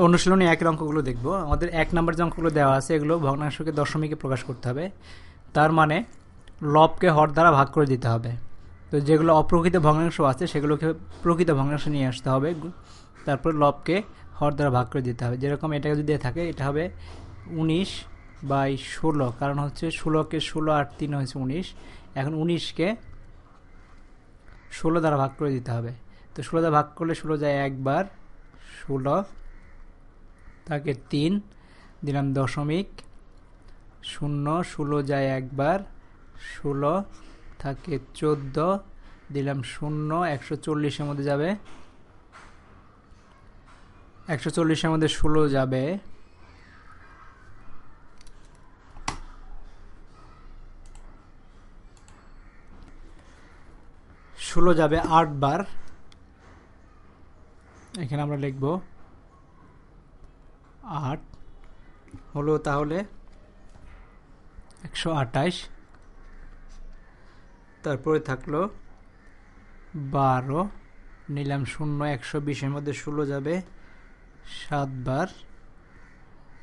অনুশীলনী একের অঙ্কগুলো দেখব। আমাদের এক নম্বর যে অঙ্কগুলো দেওয়া আছে, এগুলো ভগ্নাংশকে দশমিকে প্রকাশ করতে হবে। তার মানে লবকে হর দ্বারা ভাগ করে দিতে হবে। তো যেগুলো অপ্রকৃত ভগ্নাংশ আছে, সেগুলোকে প্রকৃত ভগ্নাংশ নিয়ে আসতে হবে। তারপর লবকে হর দ্বারা ভাগ করে দিতে হবে। যেরকম এটা যদি থাকে, এটা হবে উনিশ বাই ষোলো। কারণ হচ্ছে ষোলোকে ষোলো আর তিন হয়েছে উনিশ। এখন উনিশকে ষোলো দ্বারা ভাগ করে দিতে হবে। তো ষোলো দ্বারা ভাগ করলে ষোলো যায় একবার। ষোলো তাকে তিন, দিলাম দশমিক, শূন্য, ষোলো যায় একবার, ষোলো থাকে চোদ্দ, দিলাম শূন্য, একশো চল্লিশের মধ্যে যাবে, একশো চল্লিশের মধ্যে ষোলো যাবে ষোলো যাবে আটবার, এখানে আমরা লিখব আট হলো তাহলে একশো আঠাশ। তারপরে থাকল বারো, নিলাম শূন্য, একশো বিশের মধ্যে ষোলো যাবে। সাতবার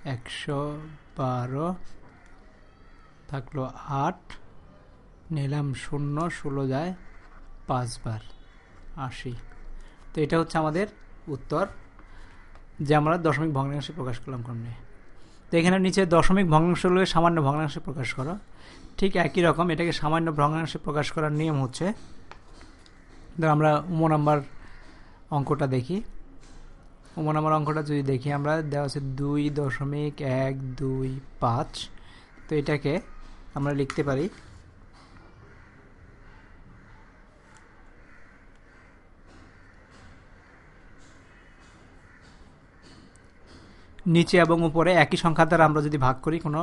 একশো বারো, থাকল আট, নিলাম শূন্য, ষোলো যায় পাঁচবার, আশি। তো এটা হচ্ছে আমাদের উত্তর। যে আমরা দশমিক ভগ্নাংশে প্রকাশ করলাম ক্রমে। তো এখানে নিচে দশমিক ভগ্নাংশগুলোকে সামান্য ভগ্নাংশে প্রকাশ করো। ঠিক একই রকম এটাকে সামান্য ভগ্নাংশে প্রকাশ করার নিয়ম হচ্ছে। ধর আমরা উম নাম্বার অঙ্কটা দেখি। উম নাম্বার অঙ্কটা যদি দেখি আমরা, দেওয়া আছে দুই দশমিক এক দুই পাঁচ। তো এটাকে আমরা লিখতে পারি নিচে এবং উপরে একই সংখ্যা দ্বারা আমরা যদি ভাগ করি, কোনো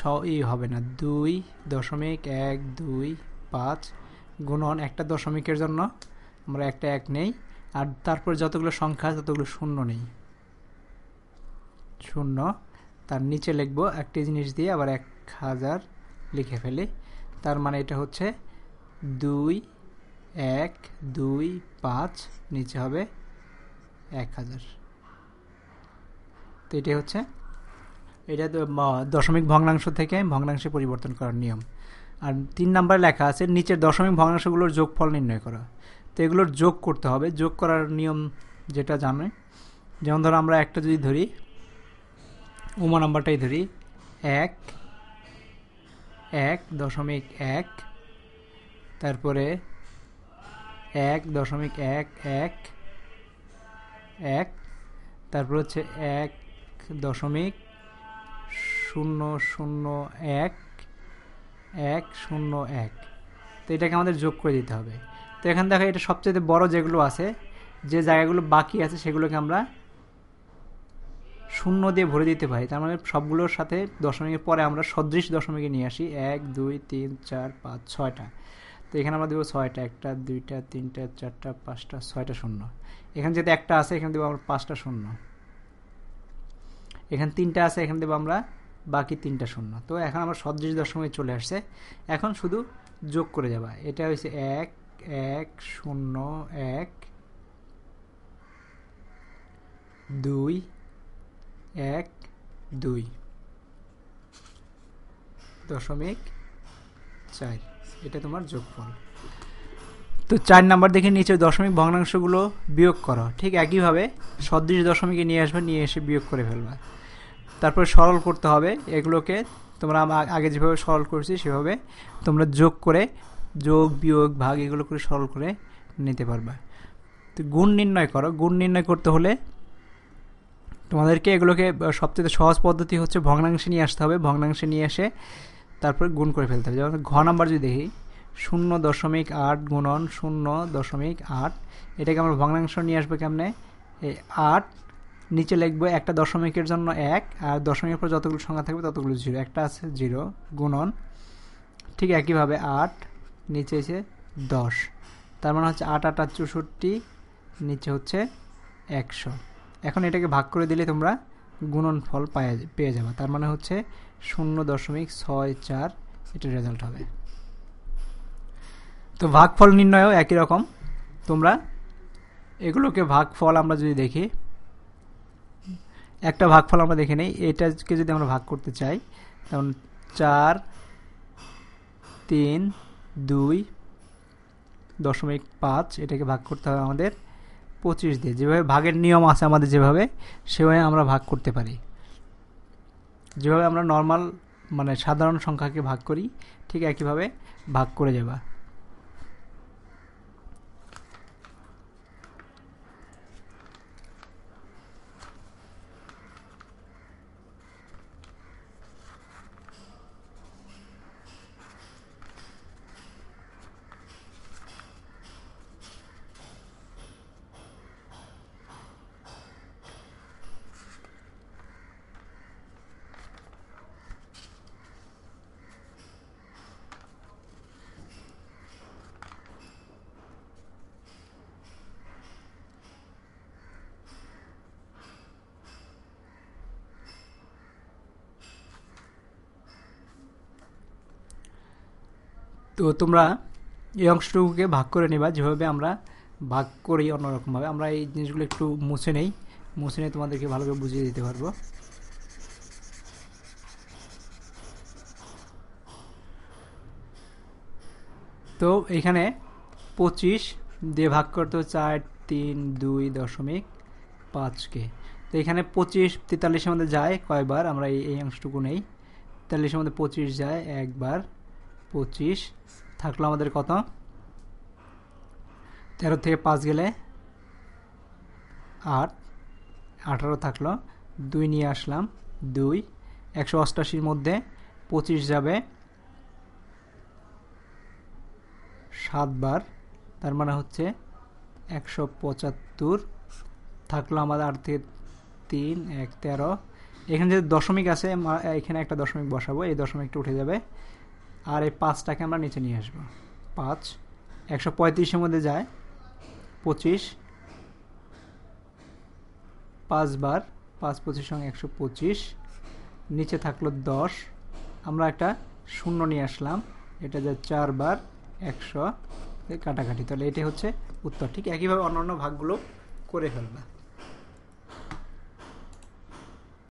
স ই হবে না। দুই দশমিক এক দুই পাঁচ গুণন একটা দশমিকের জন্য আমরা একটা এক নেই, আর তারপর যতগুলো সংখ্যা ততগুলো শূন্য নেই। শূন্য, তার নিচে লিখব একটি জিনিস দিয়ে আবার এক হাজার লিখে ফেলি। তার মানে এটা হচ্ছে দুই, এক, দুই, পাঁচ, নিচে হবে এক হাজার। তো এটাই হচ্ছে। এটা দশমিক ভগ্নাংশ থেকে ভগ্নাংশে পরিবর্তন করার নিয়ম। আর তিন নাম্বার লেখা আছে, নিচের দশমিক ভগ্নাংশগুলোর যোগফল নির্ণয় করা। তো এগুলোর যোগ করতে হবে। যোগ করার নিয়ম যেটা জানে, যেমন ধরো আমরা একটা যদি ধরি, উমা নাম্বারটাই ধরি, এক এক দশমিক এক, তারপরে এক দশমিক এক এক এক, তারপর হচ্ছে এক দশমিক শূন্য শূন্য এক এক শূন্য এক। তো এটাকে আমাদের যোগ করে দিতে হবে। তো এখান থেকে এটা সবচেয়ে বড় যেগুলো আছে, যে জায়গাগুলো বাকি আছে সেগুলোকে আমরা শূন্য দিয়ে ভরে দিতে পারি। তার মানে সবগুলোর সাথে দশমিকের পরে আমরা সদৃশ দশমিকে নিয়ে আসি। এক, দুই, তিন, চার, পাঁচ, ছয়টা। তো এখানে আমরা দেবো ছয়টা। একটা, দুইটা, তিনটা, চারটা, পাঁচটা, ছয়টা শূন্য। এখানে যেহেতু একটা আছে, এখানে দেবো আমরা পাঁচটা শূন্য। এখানে তিনটা আছে, এখান দেবো আমরা, বাকি তিনটা শূন্য। তো এখন আমরা সদৃশ দশমিকে চলে আসছে। এখন শুধু যোগ করে যাবা। এটা হচ্ছে এক এক, শূন্য, এক, দুই এক, দুই। দশমিক চার। এটা তোমার যোগফল। তো চার নাম্বার দেখে নিচে দশমিক ভগ্নাংশগুলো বিয়োগ করো। ঠিক একইভাবে সদৃশ দশমিকে নিয়ে আসবে, নিয়ে এসে বিয়োগ করে ফেলবা। তারপর সরল করতে হবে। এগুলোকে তোমরা আগে যেভাবে সরল করছি সেভাবে তোমরা যোগ করে যোগ, বিয়োগ, ভাগ এগুলো করে সরল করে নিতে পারবা। তো গুণ নির্ণয় করো। গুণ নির্ণয় করতে হলে তোমাদেরকে এগুলোকে সবচেয়ে সহজ পদ্ধতি হচ্ছে ভগ্নাংশে নিয়ে আসতে হবে। ভগ্নাংশে নিয়ে এসে তারপরে গুণ করে ফেলতে হবে। যেমন ঘ নাম্বার যদি দেখি শূন্য দশমিক আট গুণন শূন্য দশমিক আট। এটাকে আমরা ভগ্নাংশ নিয়ে আসব কেমনে? এই আট, নিচে লিখব একটা দশমিকের জন্য এক, আর দশমিকের পর যতগুলো সংখ্যা থাকবে ততগুলো জিরো। একটা আছে জিরো গুণন, ঠিক একইভাবে আট, নিচে এসে দশ। তার মানে হচ্ছে আট আট চৌষট্টি, নিচে হচ্ছে একশো। এখন এটাকে ভাগ করে দিলে তোমরা গুণন ফল পেয়ে যাবে। তার মানে হচ্ছে শূন্য দশমিক ছয় চার এটা রেজাল্ট হবে। তো ভাগফল নির্ণয়ও একই রকম। তোমরা এগুলোকে ভাগফল আমরা যদি দেখি, একটা ভাগফল আমরা দেখে নেই, এটাকে যদি আমরা ভাগ করতে চাই তখন চার, তিন, দুই, দশমিক পাঁচ, এটাকে ভাগ করতে হবে আমাদের পঁচিশ দিয়ে। যেভাবে ভাগের নিয়ম আছে আমাদের যেভাবে, সেভাবে আমরা ভাগ করতে পারি। যেভাবে আমরা নর্মাল মানে সাধারণ সংখ্যাকে ভাগ করি, ঠিক একইভাবে ভাগ করে যাবা। তো তোমরা এই অংশটুকুকে ভাগ করে নেবা, যেভাবে আমরা ভাগ করি অন্যরকমভাবে। আমরা এই জিনিসগুলো একটু মুছে নেই। মুছে নিয়ে তোমাদেরকে ভালোভাবে বুঝিয়ে দিতে পারব। তো এখানে পঁচিশ দিয়ে ভাগ করতে চার তিন, দুই দশমিক পাঁচকে তো এখানে পঁচিশ তেতাল্লিশের মধ্যে যায় কয়বার? আমরা এই অংশটুকু নেই। তেতাল্লিশের মধ্যে পঁচিশ যায় একবার। পঁচিশ। থাকল আমাদের কত? তেরো থেকে পাঁচ গেলে আট। আঠারো থাকল। দুই নিয়ে আসলাম, দুই। একশো অষ্টাশির মধ্যে পঁচিশ যাবে। সাতবার তার মানে হচ্ছে একশো পঁচাত্তর। থাকল আমাদের আট থেকে তিন, এক, তেরো। এখানে যে দশমিক আছে এখানে একটা দশমিক বসাবো, এই দশমিকটা উঠে যাবে। আর এই পাঁচটাকে আমরা নিচে নিয়ে আসব। পাঁচ, একশো পঁয়ত্রিশের মধ্যে যায়। পঁচিশ পাঁচবার পাঁচ পঁচিশ সঙ্গে একশো পঁচিশ। নিচে থাকল দশ। আমরা একটা শূন্য নিয়ে আসলাম। এটা যায় চারবার একশো। কাটাকাটি। তাহলে এটাই হচ্ছে উত্তর। ঠিক একইভাবে অন্যান্য ভাগগুলো করে ফেলবা।